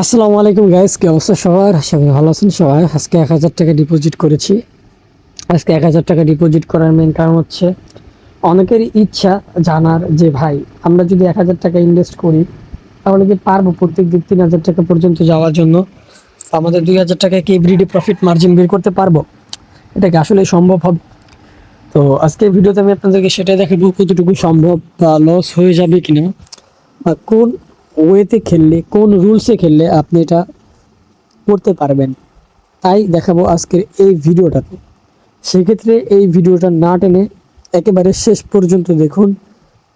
আসসালামু আলাইকুম গাইস কি অবস্থা সবার? করি ভালো আছেন সবাই। আজকে এক হাজার টাকা ডিপোজিট করেছি। আজকে এক হাজার টাকা ডিপোজিট করার মেন কারণ হচ্ছে, অনেকেরই ইচ্ছা জানার যে ভাই, আমরা যদি এক হাজার টাকা ইনভেস্ট করি, তাহলে কি পারব প্রত্যেক দিন তিন হাজার টাকা পর্যন্ত যাওয়ার জন্য? আমাদের দুই হাজার টাকা কি এভরিডে প্রফিট মার্জিন বের করতে পারব? এটা কি আসলে সম্ভব হবে? তো আজকে ভিডিওতে আমি আপনাদেরকে সেটাই দেখাবো কতটুকু সম্ভব বা লস হয়ে যাবে কিনা, বা কোন ওয়েতে খেললে, কোন রুলসে খেললে আপনি এটা করতে পারবেন? তাই দেখাবো আজকের এই ভিডিওটাতে। সেক্ষেত্রে এই ভিডিওটা না টেনে একেবারে শেষ পর্যন্ত দেখুন।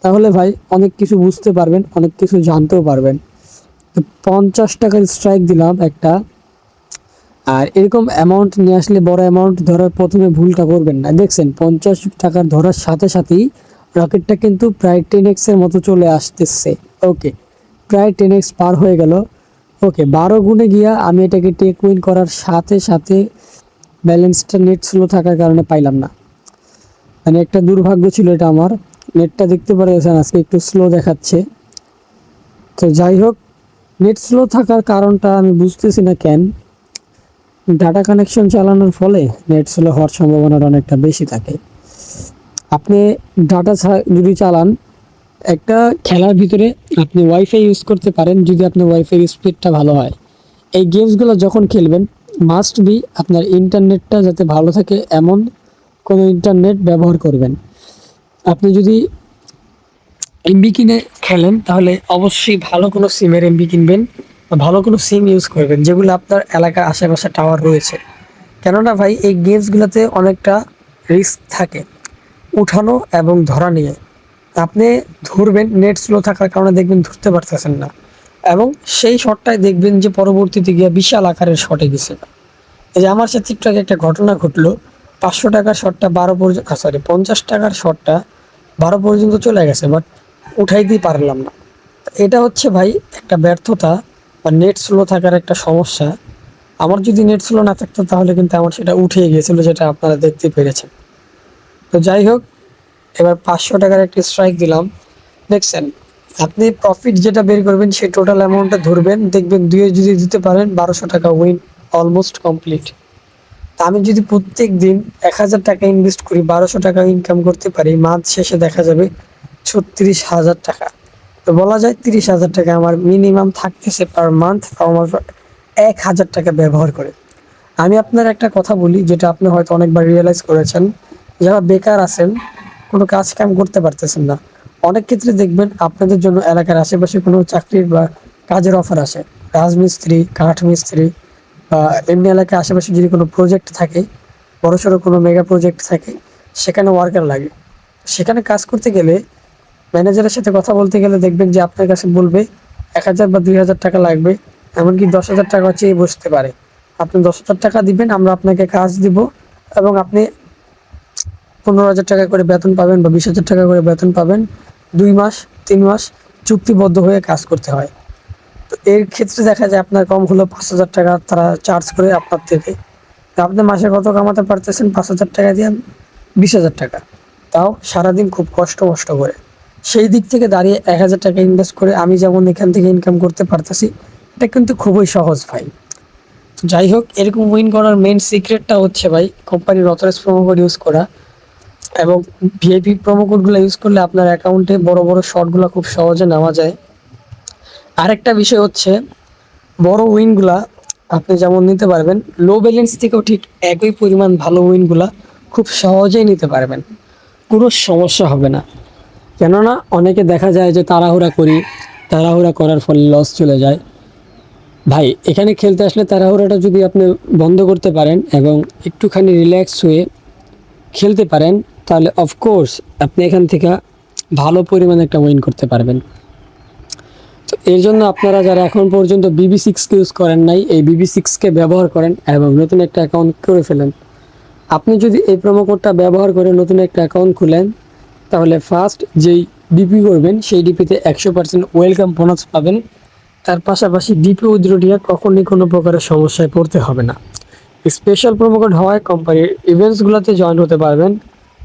তাহলে ভাই, অনেক কিছু বুঝতে পারবেন, অনেক কিছু জানতেও পারবেন। তো পঞ্চাশ টাকার স্ট্রাইক দিলাম একটা। আর এরকম অ্যামাউন্ট নিয়ে আসলে বড় অ্যামাউন্ট ধরার প্রথমে ভুলটা করবেন না। দেখছেন, পঞ্চাশ টাকার ধরার সাথে সাথেই রকেটটা কিন্তু প্রায় টেন এক্সের মতো চলে আসতেছে। ওকে প্রায় টেন এক্স পার হয়ে গেল। ওকে বারো গুণে গিয়া আমি এটাকে টেক উইন করার সাথে সাথে ব্যালেন্সটা নেট স্লো থাকার কারণে পাইলাম না। মানে একটা দুর্ভাগ্য ছিল এটা আমার। নেটটা দেখতে পারেছেন আজকে একটু স্লো দেখাচ্ছে। তো যাই হোক নেট স্লো থাকার কারণটা আমি বুঝতেছি না কেন। ডাটা কানেকশন চালানোর ফলে নেট স্লো হওয়ার সম্ভাবনাটা অনেকটা বেশি থাকে। আপনি ডাটা যদি চালান একটা খেলার ভিতরে আপনি ওয়াইফাই ইউজ করতে পারেন যদি আপনার ওয়াইফাই স্পিডটা ভালো হয়। এই গেমসগুলো যখন খেলবেন মাস্ট বি আপনার ইন্টারনেটটা যাতে ভালো থাকে এমন কোনো ইন্টারনেট ব্যবহার করবেন। আপনি যদি এমবি কিনে খেলেন, তাহলে অবশ্যই ভালো কোনো সিমের এমবি কিনবেন বা ভালো কোনো সিম ইউজ করবেন, যেগুলো আপনার এলাকার আশেপাশে টাওয়ার রয়েছে। কেননা ভাই, এই গেমসগুলোতে অনেকটা রিস্ক থাকে। উঠানো এবং ধরা নিয়ে। আপনি ধরবেন নেট স্লো থাকার কারণে দেখবেন ধরতে পারতেছেন না। এবং সেই শটটাই দেখবেন যে পরবর্তীতে গিয়ে বিশাল আকারের শটে গেছে। এই যে আমার সাথে আগে একটা ঘটনা ঘটলো, পাঁচশো টাকার শটটা বারো পর্যন্ত সরি পঞ্চাশ টাকার শটটা বারো পর্যন্ত চলে গেছে বাট উঠাইতেই পারলাম না। এটা হচ্ছে ভাই একটা ব্যর্থতা বা নেট স্লো থাকার একটা সমস্যা। আমার যদি নেট স্লো না থাকতো তাহলে কিন্তু আমার সেটা উঠে গিয়েছিল যেটা আপনারা দেখতে পেরেছেন। তো যাই হোক এবার পাঁচশো টাকার একটা স্ট্রাইক দিলাম। দেখছেন, আপনি প্রফিট যেটা বের করবেন সেই টোটাল অ্যামাউন্টটা ধরবেন, দেখবেন দুয়ে যদি দিতে পারেন বারোশো টাকা উইন অলমোস্ট কমপ্লিট আমি যদি প্রত্যেক দিন এক হাজার টাকা ইনভেস্ট করি, বারোশো টাকা ইনকাম করতে পারি মান্থ শেষে দেখা যাবে ছত্রিশ হাজার টাকা। তো বলা যায় তিরিশ হাজার টাকা আমার মিনিমাম থাকতেছে পার মান্থ আমার এক হাজার টাকা ব্যবহার করে। আমি আপনার একটা কথা বলি, যেটা আপনি হয়তো অনেকবার রিয়েলাইজ করেছেন। যারা বেকার আছেন কোনো কাজ কাম করতে পারতেছেন না। অনেক ক্ষেত্রে দেখবেন আপনাদের জন্য এলাকার আশেপাশে কোনো চাকরির বা কাজের অফার আসে। রাজমিস্ত্রি কাঠ মিস্ত্রি বা এমনি এলাকায় আশেপাশে যদি কোনো প্রজেক্ট থাকে, বড়সড় কোনো মেগা প্রজেক্ট থাকে, সেখানে ওয়ার্কার লাগে। সেখানে কাজ করতে গেলে ম্যানেজারের সাথে কথা বলতে গেলে দেখবেন যে আপনার কাছে বলবে, এক হাজার বা দুই হাজার টাকা লাগবে, এমনকি দশ হাজার টাকা চেয়ে বসতে পারে। আপনি দশ হাজার টাকা দিবেন, আমরা আপনাকে কাজ দিব এবং আপনি পনেরো হাজার টাকা করে বেতন পাবেন বা বিশ হাজার টাকা করে বেতন পাবেন। দুই মাস, তিন মাস চুক্তিবদ্ধ হয়ে কাজ করতে হয়। তো এর ক্ষেত্রে দেখা যায় আপনার কম হলো পাঁচ হাজার টাকা তারা চার্জ করে আপনার থেকে। আপনি মাসে কত কামাতে পারতেছেন? পাঁচ হাজার টাকা দিয়ে বিশ হাজার টাকা। তাও সারাদিন খুব কষ্ট কষ্ট করে। সেই দিক থেকে দাঁড়িয়ে এক হাজার টাকা ইনভেস্ট করে আমি যেমন এখান থেকে ইনকাম করতে পারতেছি, এটা কিন্তু খুবই সহজ ভাই। যাই হোক, এরকম উইন করার মেন সিক্রেটটা হচ্ছে ভাই কোম্পানির অথরাইজ প্রোমো কোড ইউজ করা। এবং ভিআইপি প্রোমো কোডগুলো ইউজ করলে আপনার অ্যাকাউন্টে বড় বড় শর্টগুলো খুব সহজে নেওয়া যায়। আরেকটা বিষয় হচ্ছে, বড় উইনগুলা আপনি যেমন নিতে পারবেন লো ব্যালেন্স থেকেও ঠিক একই পরিমাণ ভালো উইনগুলা খুব সহজেই নিতে পারবেন। কোনো সমস্যা হবে না। কেননা অনেকে দেখা যায় যে তাড়াহুড়া করি, তাড়াহুড়া করার ফলে লস চলে যায়। ভাই, এখানে খেলতে আসলে তাড়াহুড়াটা যদি আপনি বন্ধ করতে পারেন এবং একটুখানি রিল্যাক্স হয়ে খেলতে পারেন তাহলে অফকোর্স আপনি এখান থেকে ভালো পরিমাণে একটা উইন করতে পারবেন। তো এর জন্য আপনারা যারা এখন পর্যন্ত বিবি সিক্সকে ইউজ করেন নাই, এই বিবি সিক্সকে ব্যবহার করেন এবং নতুন একটা অ্যাকাউন্ট করে ফেলেন। আপনি যদি এই প্রোমো কোডটা ব্যবহার করে নতুন একটা অ্যাকাউন্ট খুলেন, তাহলে ফার্স্ট যেই ডিপি করবেন, সেই ডিপিতে একশো পার্সেন্ট ওয়েলকাম বোনাস পাবেন। তার পাশাপাশি ডিপি উইথড্র কখনই কোনো প্রকারের সমস্যায় পড়তে হবে না। স্পেশাল প্রোমো কোড হওয়ায় কোম্পানির ইভেন্টসগুলোতে জয়েন হতে পারবেন।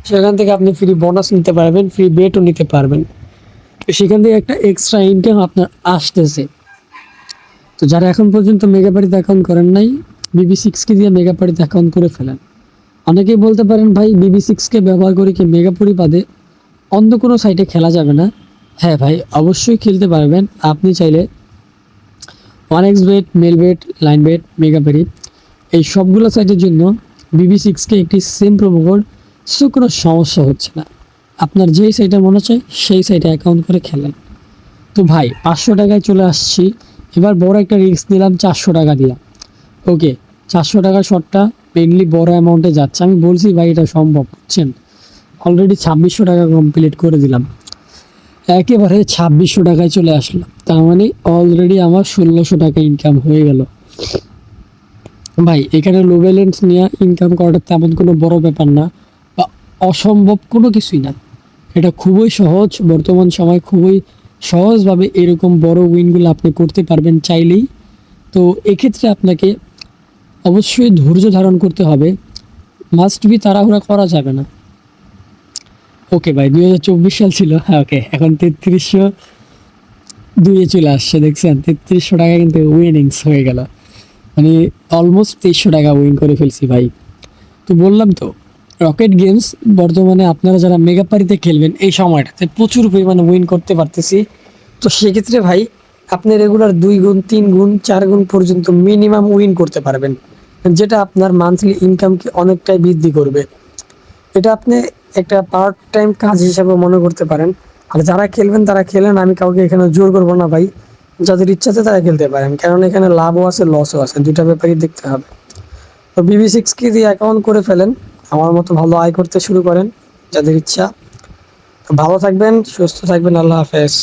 সেখান থেকে আপনি ফ্রি বোনাস নিতে পারবেন ফ্রি বেটও নিতে পারবেন। তো সেখান থেকে একটা এক্সট্রা ইনকাম আপনার আসতেছে। তো যারা এখন পর্যন্ত মেগাপাড়িতে অ্যাকাউন্ট করেন নাই বিবি সিক্সকে দিয়ে মেগাপাড়িতে অ্যাকাউন্ট করে ফেলেন। অনেকেই বলতে পারেন, ভাই বিবি সিক্সকে ব্যবহার করে কি মেগাপুরি বাদে অন্য কোনো সাইটে খেলা যাবে না? হ্যাঁ ভাই, অবশ্যই খেলতে পারবেন। আপনি চাইলে one X bet Melbet Linebet Megapari এই সবগুলো সাইটের জন্য বিবি সিক্সকে একটি সেম প্রোমো কোড সো কোনো সমস্যা হচ্ছে না। আপনার যেই সাইটে মনে চায় সেই সাইটে অ্যাকাউন্ট করে খেলেন। তো ভাই, পাঁচশো টাকায় চলে আসছি। এবার বড় একটা রিস্ক দিলাম চারশো টাকা দিলাম ওকে চারশো টাকা শটটা মেনলি বড় অ্যামাউন্টে যাচ্ছে। আমি বলছি ভাই, এটা সম্ভব, বুঝছেন? অলরেডি ছাব্বিশশো টাকা কমপ্লিট করে দিলাম। একেবারে ছাব্বিশশো টাকায় চলে আসলো। তার মানে অলরেডি আমার ষোলোশো টাকা ইনকাম হয়ে গেল। ভাই, এখানে লো ব্যালেন্স নিয়ে ইনকাম করাটা তেমন কোনো বড় ব্যাপার না। অসম্ভব কোনো কিছুই না। এটা খুবই সহজ, বর্তমান সময় খুবই সহজভাবে এরকম বড় উইনগুলো আপনি করতে পারবেন চাইলেই। তো এক্ষেত্রে আপনাকে অবশ্যই ধৈর্য ধারণ করতে হবে। মাস্ট বি তাড়াহুড়া করা যাবে না। ওকে ভাই, দুই হাজার চব্বিশ সাল ছিল। হ্যাঁ ওকে এখন তেত্রিশশো দুইয়ে চলে আসছে, দেখছেন? তেত্রিশশো টাকা কিন্তু উইনিংস হয়ে গেল। মানে অলমোস্ট তেইশশো টাকা উইন করে ফেলছি ভাই। তো বললাম তো রকেট গেমস বর্তমানে আপনারা যারা মেগাপারিতে খেলবেন এই সময়টাতে প্রচুর পরিমাণে উইন করতে পারতেছি। তো সেক্ষেত্রে ভাই, আপনি রেগুলার দুই গুণ, তিন গুণ, চার গুণ পর্যন্ত মিনিমাম উইন করতে পারবেন। যেটা আপনার মান্থলি ইনকামকে অনেকটাই বৃদ্ধি করবে। এটা আপনি একটা পার্ট টাইম কাজ হিসাবে মনে করতে পারেন। আর যারা খেলবেন, তারা খেলেন আমি কাউকে এখানে জোর করব না ভাই। যাদের ইচ্ছাতে তারা খেলতে পারেন। কারণ এখানে লাভও আছে লসও আছে। দুটা ব্যাপারই দেখতে হবে। তো বিবি সিক্স কে দিয়ে অ্যাকাউন্ট করে ফেলেন। আমার মতো ভালো আয় করতে শুরু করেন যাদের ইচ্ছা। ভালো থাকবেন, সুস্থ থাকবেন, আল্লাহ হাফেজ।